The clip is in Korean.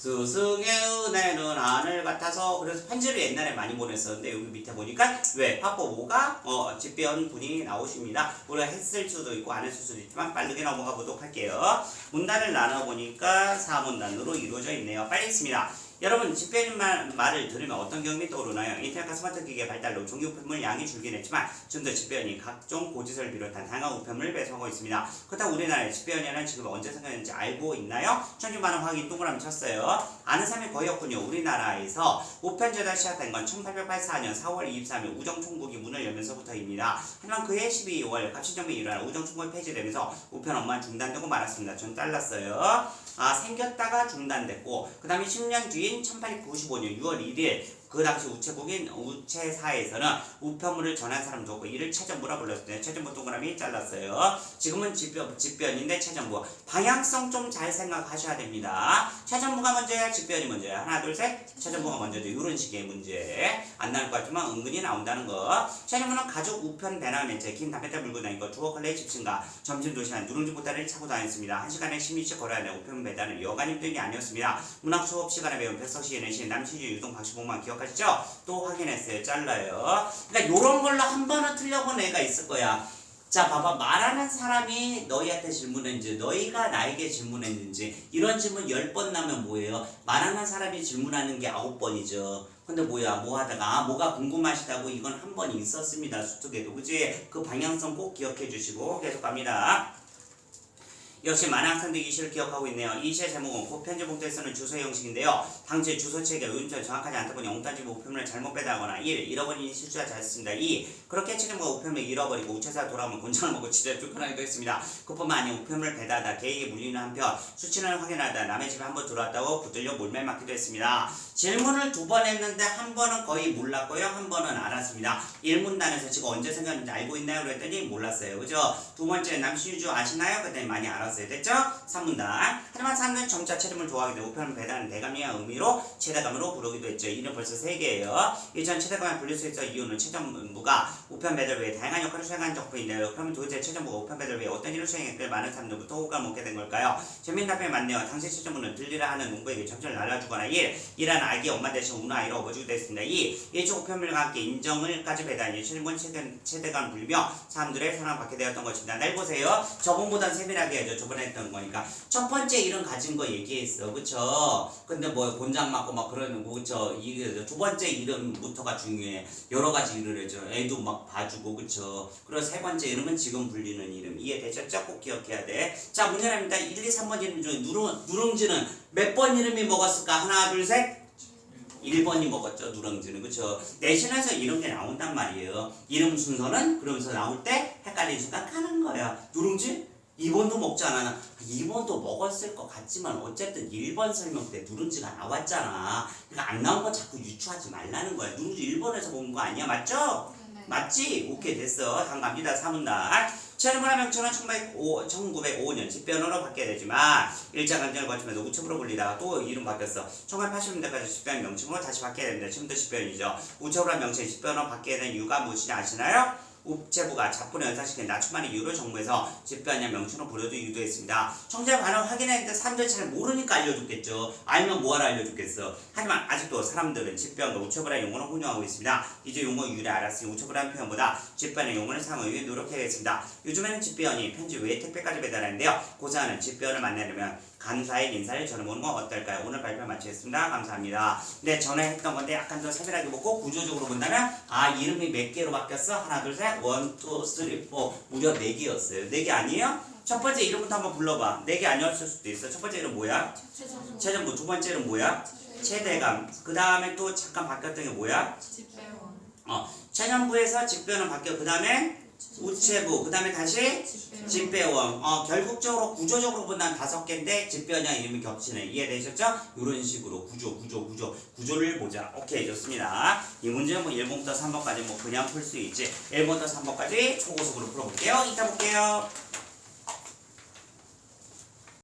스승의 은혜는 하늘 같아서 그래서 편지를 옛날에 많이 보냈었는데 여기 밑에 보니까 왜 파포모가 어 집배원 분이 나오십니다. 우리가 했을 수도 있고 안 했을 수도 있지만 빠르게 넘어가 보도록 할게요. 문단을 나눠 보니까 4문단으로 이루어져 있네요. 빨리 있습니다. 여러분 집배님 말, 말을 들으면 어떤 경험이 떠오르나요? 인터넷과 스마트 기기의 발달로 종이 우편물 양이 줄긴 했지만 지금도 집배원이 각종 고지서를 비롯한 다양한 우편물을 배송하고 있습니다. 그렇다고 우리나라의 집배원이라는 지금 언제 생겼는지 알고 있나요? 천주만원 확인 동그라미 쳤어요. 아는 사람이 거의 없군요. 우리나라에서 우편제가 시작된 건 1884년 4월 23일 우정총국이 문을 열면서부터입니다. 하지만 그해 12월 갑신정비 일어나 우정총국이 폐지되면서 우편 업무가 중단되고 말았습니다. 전 잘랐어요. 아 생겼다가 중단됐고 그 다음에 10년 뒤인 1895년 6월 1일 그 당시 우체국인 우체사에서는 우편물을 전한 사람도 없고 이를 최전부라 불렀어요. 최전부 동그라미 잘랐어요. 지금은 집변, 집변인데 최전부. 방향성 좀 잘 생각하셔야 됩니다. 최전부가 먼저야 집변이 먼저야. 하나 둘 셋. 최전부가 먼저죠. 이런 식의 문제. 안 나올 것 같지만 은근히 나온다는 거. 최전부는 가족 우편 배낭 매체 긴 담배대 물고 다니고 주워 걸레 집신가 점심 도시간 누룽지 보따리를 차고 다녔습니다. 한 시간에 10미씩 걸어야 되는 우편 배달은 여간 힘든 게 아니었습니다. 문학 수업 시간에 배운 백석시 예능시 남신주 유동 박시봉만 기억 하시죠? 또 확인했어요. 잘라요. 그러니까 요런 걸로 한 번은 틀려본 애가 있을 거야. 자, 봐봐. 말하는 사람이 너희한테 질문했는지, 너희가 나에게 질문했는지, 이런 질문 10번 나면 뭐예요? 말하는 사람이 질문하는 게 9번이죠. 근데 뭐야, 뭐 하다가, 아, 뭐가 궁금하시다고 이건 한 번 있었습니다. 수특에도. 그지? 그 방향성 꼭 기억해 주시고, 계속 갑니다. 역시 많은 학생들이 이 시를 기억하고 있네요. 이 시의 제목은 고편지 봉투에 쓰는 주소 형식인데요. 당시 주소책에 의문처럼 정확하지 않다 보니 엉뚱한 우편물을 잘못 배달하거나 1. 잃어버린 실수가 잘했습니다. 2. 그렇게 책임과 우편물을 잃어버리고 우체사 돌아오면 곤장을 먹고 지대 불편하기도 했습니다. 그뿐만 아니라 우편물을 배달하다 개에게 물리는 한편 수치를 확인하다 남의 집에 한 번 들어왔다고 붙들려 몰매 맞기도 했습니다. 질문을 두 번 했는데 한 번은 거의 몰랐고요. 한 번은 알았습니다. 1문단에서 지금 언제 생겼는지 알고 있나요? 그랬더니 몰랐어요. 그죠? 두 번째 남신유주 아시나요? 그랬더니 많이 알았어요. 됐죠? 3문단. 하지만 사람들은 점차 체름을 좋아하게 되고 우편을 배달하는 대감이야 의미로 최대감으로 부르기도 했죠. 이는 벌써 3개예요. 이전 최대감에 불릴 수 있어 이유는 최전부가 우편 배달을 위해 다양한 역할을 수행한 적분인데요. 그러면 도대체 최전부가 우편 배달을 위해 어떤 일을 수행했길 많은 사람들부터 호감을 얻게 된 걸까요? 재밌는 답변이 많네요. 당시 최전부는 들리라 하는 농부에게 점수를 날라주거나 1. 일하는 아기 엄마 대신 우는 아이로 업어주기도 했습니다. 2. 일종 우편물과 함께 인정을까지 최대, 최대감 불리며 사람들의 사랑을 받게 되었던 것입니다. 날 보세요. 저번보단 세밀하게 해줘. 저번에 했던 거니까. 첫 번째 일은 가진 거 얘기했어. 그쵸? 근데 뭐 곤장 맞고 막 그러는 거 그쵸? 이게 두 번째 이름부터가 중요해. 여러 가지 일을 해줘. 애도 막 봐주고 그쵸? 그리고 세 번째 이름은 지금 불리는 이름. 이해되셨죠? 꼭 기억해야 돼. 자 문제 납니다. 1, 2, 3번 이름 중에 누룽, 누룽지는 몇 번 이름이 먹었을까? 하나 둘 셋. 1번이 먹었죠 누룽지는 그쵸 내신에서 이런 게 나온단 말이에요 이름 순서는 그러면서 나올 때 헷갈리는 순간 까는 거야 누룽지? 2번도 먹지 않았나 2번도 먹었을 것 같지만 어쨌든 1번 설명 때 누룽지가 나왔잖아 그러니까 안 나온 거 자꾸 유추하지 말라는 거야 누룽지 1번에서 먹은 거 아니야 맞죠? 네. 맞지? 오케이 됐어. 다음 갑니다. 3문단. 체르문화 명칭은 1905, 1905년 집변으로 바뀌게 되지만 일장 감정을 거치면서 우체부로 불리다가 또 이름 바뀌었어. 1980년대까지 집변 명칭으로 다시 바뀌게 됩니다. 지금도 집변이죠. 우체부란 명칭이 집변으로 바뀌게 된 이유가 무엇인지 아시나요? 우체부가 자본을 연상시킨 낮춤하는 이유로 정부에서 집변이란 명칭으로 부르도 유도했습니다. 청자 반응 확인했는데 사람들이 잘 모르니까 알려줬겠죠. 알면 뭐하러 알려줬겠어. 하지만 아직도 사람들은 집변과 우체부라는 용어를 혼용하고 있습니다. 이제 용어 유래 알았으니 우체부라는 표현보다 집변의 용어를 사용하기 위해 노력해야겠습니다. 요즘에는 집변이 편지 외에 택배까지 배달하는데요. 고사하는 집변을 만나려면 감사의 인사를 전해보는 건 어떨까요? 오늘 발표 마치겠습니다. 감사합니다. 네, 전에 했던 건데 약간 더 세밀하게 보고 구조적으로 본다면 아 이름이 몇 개로 바뀌었어? 하나 둘 셋, 원, 투, 쓰리, 포 무려 네 개였어요. 네 개 아니에요? 첫 번째 이름부터 한번 불러봐. 네 개 아니었을 수도 있어. 첫 번째 이름 뭐야? 최전부. 두 번째 이름 뭐야? 최대감. 그 다음에 또 잠깐 바뀌었던 게 뭐야? 집배원 어, 최전부에서 집배원은 바뀌어. 그 다음에 우체부. 그 다음에 다시 집배원. 어, 결국적으로 구조적으로 본다면 다섯 개인데 집배원이랑 이름이 겹치네. 이해되셨죠? 이런 식으로 구조, 구조, 구조, 구조를 보자. 오케이, 좋습니다. 이 문제는 뭐 1번부터 3번까지 뭐 그냥 풀 수 있지. 1번부터 3번까지 초고속으로 풀어볼게요. 이따 볼게요.